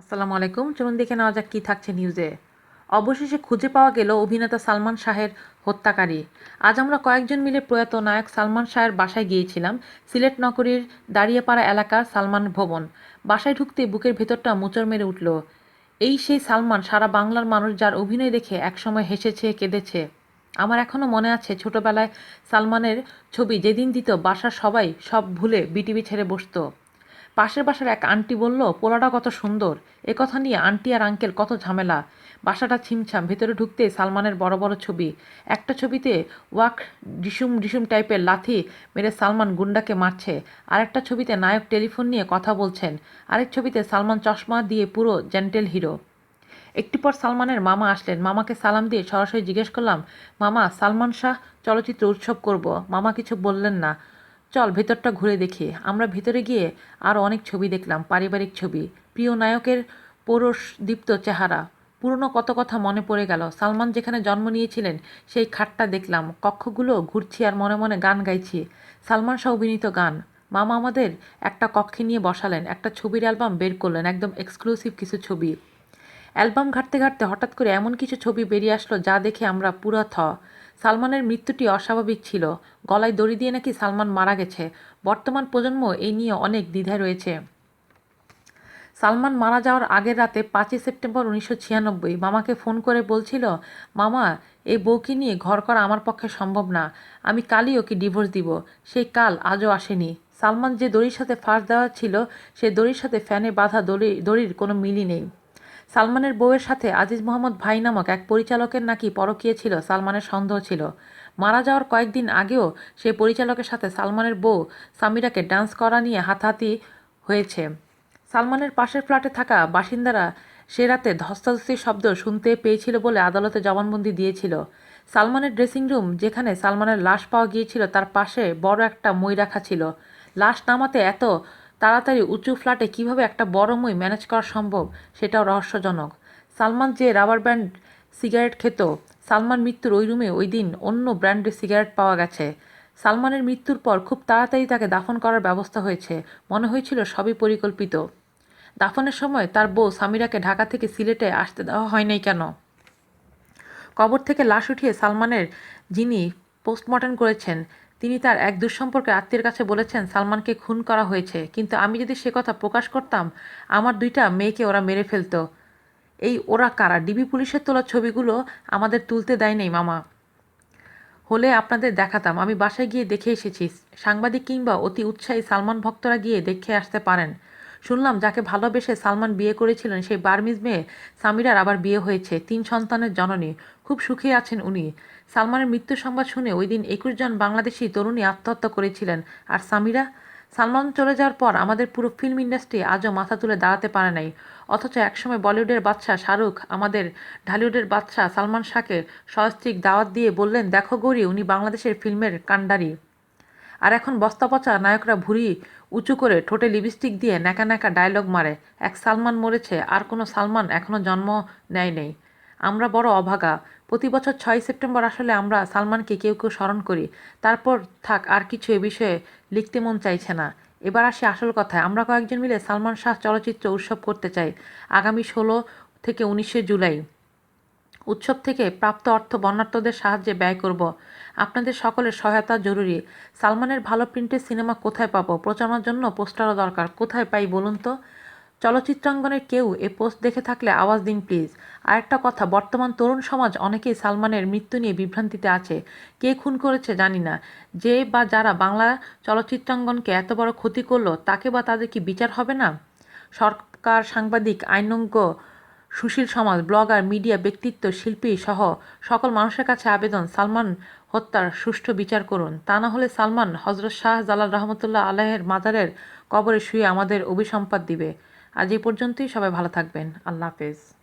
আসসালামু আলাইকুম। চলুন দেখে নেওয়া যাক কী থাকছে নিউজে অবশেষে খুঁজে পাওয়া গেল অভিনেতা সালমান শাহের হত্যাকারী। আজ আমরা কয়েকজন মিলে প্রয়াত নায়ক সালমান শাহের বাসায় গিয়েছিলাম, সিলেট নগরীর দাঁড়িয়েপাড়া এলাকার সালমান ভবন। বাসায় ঢুকতে বুকের ভেতরটা মোচড় মেরে উঠল। এই সেই সালমান, সারা বাংলার মানুষ যার অভিনয় দেখে একসময় হেসেছে, কেঁদেছে। আমার এখনও মনে আছে ছোটবেলায় সালমানের ছবি, যেদিন দিত বাসার সবাই সব ভুলে বিটিভি ছেড়ে বসতো। পাশের বাসার এক আন্টি বলল, পোলাটা কত সুন্দর। এ কথা নিয়ে আন্টি আর আঙ্কেল কত ঝামেলা। বাসাটা ছিমছাম, ভেতরে ঢুকতে সালমানের বড় বড় ছবি। একটা ছবিতে ওয়াক ডিসুম ডিসুম টাইপের লাথি মেরে সালমান গুন্ডাকে মারছে। আরেকটা ছবিতে নায়ক টেলিফোন নিয়ে কথা বলছেন। আরেক ছবিতে সালমান চশমা দিয়ে পুরো জেন্টেল হিরো। একটি পর সালমানের মামা আসলেন। মামাকে সালাম দিয়ে সরাসরি জিজ্ঞেস করলাম, মামা, সালমান শাহ চলচ্চিত্র উৎসব করব। মামা কিছু বললেন না। চল ভেতরটা ঘুরে দেখি। আমরা ভেতরে গিয়ে আরও অনেক ছবি দেখলাম, পারিবারিক ছবি। প্রিয় নায়কের পৌরষদীপ্ত চেহারা। পুরনো কত কথা মনে পড়ে গেল। সালমান যেখানে জন্ম নিয়েছিলেন, সেই খাটটা দেখলাম। কক্ষগুলো ঘুরছি আর মনে মনে গান গাইছি। সালমান শাহ অভিনীত গান। মামা আমাদের একটা কক্ষে নিয়ে বসালেন, একটা ছবির অ্যালবাম বের করলেন, একদম এক্সক্লুসিভ কিছু ছবি। অ্যালবাম ঘাটতে ঘাটতে হঠাৎ করে এমন কিছু ছবি বেরিয়ে আসলো যা দেখে আমরা পুরো থ সালমানের মৃত্যুটি অস্বাভাবিক ছিল। গলায় দড়ি দিয়ে নাকি সালমান মারা গেছে। বর্তমান প্রজন্ম এই নিয়ে অনেক দ্বিধায় রয়েছে। সালমান মারা যাওয়ার আগের রাতে পাঁচই সেপ্টেম্বর উনিশশো ছিয়ানব্বই মামাকে ফোন করে বলছিল, মামা এই বউকে নিয়ে ঘর করা আমার পক্ষে সম্ভব না। আমি কালই ওকে ডিভোর্স দিব। সেই কাল আজও আসেনি। সালমান যে দড়ির সাথে ফাঁস দেওয়া ছিল সেই দড়ির সাথে ফ্যানে বাঁধা দড়ি দড়ির কোনো মিলই নেই। সালমানের বউয়ের সাথে আজিজ মোহাম্মদ ভাই নামক এক পরিচালকের নাকি পরকীয় ছিল, সালমানের সন্দেহ ছিল। মারা যাওয়ার কয়েকদিন আগেও সেই পরিচালকের সাথে সালমানের বউ সামিরাকে ডান্স করা নিয়ে হাতাহাতি হয়েছে। সালমানের পাশের ফ্ল্যাটে থাকা বাসিন্দারা সে রাতে ধস্তাধস্তির শব্দ শুনতে পেয়েছিল বলে আদালতে জবানবন্দি দিয়েছিল। সালমানের ড্রেসিং রুম, যেখানে সালমানের লাশ পাওয়া গিয়েছিল, তার পাশে বড় একটা মই রাখা ছিল। লাশ নামাতে এত তাড়াতাড়ি উঁচু ফ্ল্যাটে কীভাবে একটা বড় মই ম্যানেজ করা সম্ভব সেটাও রহস্যজনক। সালমান যে রাবার ব্যান্ড সিগারেট খেত, সালমান মৃত্যুর ওই রুমে ওই দিন অন্য ব্র্যান্ডের সিগারেট পাওয়া গেছে। সালমানের মৃত্যুর পর খুব তাড়াতাড়ি তাকে দাফন করার ব্যবস্থা হয়েছে, মনে হয়েছিল সবই পরিকল্পিত। দাফনের সময় তার বউ সামিরাকে ঢাকা থেকে সিলেটে আসতে দেওয়া হয় নাই কেন? কবর থেকে লাশ উঠিয়ে সালমানের যিনি পোস্টমর্টম করেছেন তিনি তার এক দুঃসম্পর্কে আত্মীয়ের কাছে বলেছেন, সালমানকে খুন করা হয়েছে, কিন্তু আমি যদি সে কথা প্রকাশ করতাম, আমার দুইটা মেয়েকে ওরা মেরে ফেলতো। এই ওরা কারা? ডিবি পুলিশের তোলা ছবিগুলো আমাদের তুলতে দেয় নেই, মামা। হলে আপনাদের দেখাতাম। আমি বাসায় গিয়ে দেখে এসেছি। সাংবাদিক কিংবা অতি উৎসাহী সালমান ভক্তরা গিয়ে দেখে আসতে পারেন। শুনলাম যাকে ভালোবেসে সালমান বিয়ে করেছিলেন সেই বার্মিজ মেয়ে সামিরার আবার বিয়ে হয়েছে, তিন সন্তানের জননী। খুব সুখী আছেন উনি। সালমানের মৃত্যু সংবাদ শুনে ওই দিন একুশ জন বাংলাদেশি তরুণী আত্মহত্যা করেছিলেন। আর সামিরা? সালমান চলে যাওয়ার পর আমাদের পুরো ফিল্ম ইন্ডাস্ট্রি আজও মাথা তুলে দাঁড়াতে পারে নাই। অথচ একসময় বলিউডের বাদশা শাহরুখ, আমাদের ঢালিউডের বাদশা সালমান শাহকে সস্ত্রিক দাওয়াত দিয়ে বললেন, দেখো গৌরী, উনি বাংলাদেশের ফিল্মের কাণ্ডারি। আর এখন বস্তা পচা নায়করা ভুরি উঁচু করে ঠোঁটে লিপস্টিক দিয়ে ন্যাকা ন্যাকা ডায়লগ মারে, এক সালমান মরেছে, আর কোনো সালমান এখনও জন্ম নেয় নেই। আমরা বড় অভাগা, প্রতি বছর ছয় সেপ্টেম্বর আসলে আমরা সালমানকে কেউ কেউ স্মরণ করি, তারপর থাক আর কিছু এ বিষয়ে লিখতে মন চাইছে না। এবার আসি আসল কথায়, আমরা কয়েকজন মিলে সালমান শাহ চলচ্চিত্র উৎসব করতে চাই, আগামী ষোলো থেকে উনিশে জুলাই। উৎসব থেকে প্রাপ্ত অর্থ বর্ণার্থদের সাহায্যে ব্যয় করব। আপনাদের সকলের সহায়তা জরুরি। সালমানের ভালো প্রিন্টের সিনেমা কোথায় পাবো? প্রচারণার জন্য পোস্টারও দরকার। কোথায় পাই বলুন তো? চলচ্চিত্রাঙ্গনের কেউ এ পোস্ট দেখে থাকলে আওয়াজ দিন, প্লিজ। আরেকটা কথা, বর্তমান তরুণ সমাজ অনেকেই সালমানের মৃত্যু নিয়ে বিভ্রান্তিতে আছে। কে খুন করেছে জানি না। যে বা যারা বাংলা চলচ্চিত্রাঙ্গনকে এত বড় ক্ষতি করল, তাকে বা তাদের কি বিচার হবে না? সরকার, সাংবাদিক, আইনজ্ঞ সুশীল সমাজ, ব্লগার, মিডিয়া, ব্যক্তিত্ব, শিল্পী সহ সকল মানুষের কাছে আবেদন, সালমান হত্যার সুষ্ঠু বিচার করুন। তা না হলে সালমান হজরত শাহ জালাল রহমতুল্লাহ আল্লাহের মাদারের কবরে শুয়ে আমাদের অভিসম্পাদ দিবে। আজ এই পর্যন্তই, সবাই ভালো থাকবেন। আল্লাহ হাফেজ।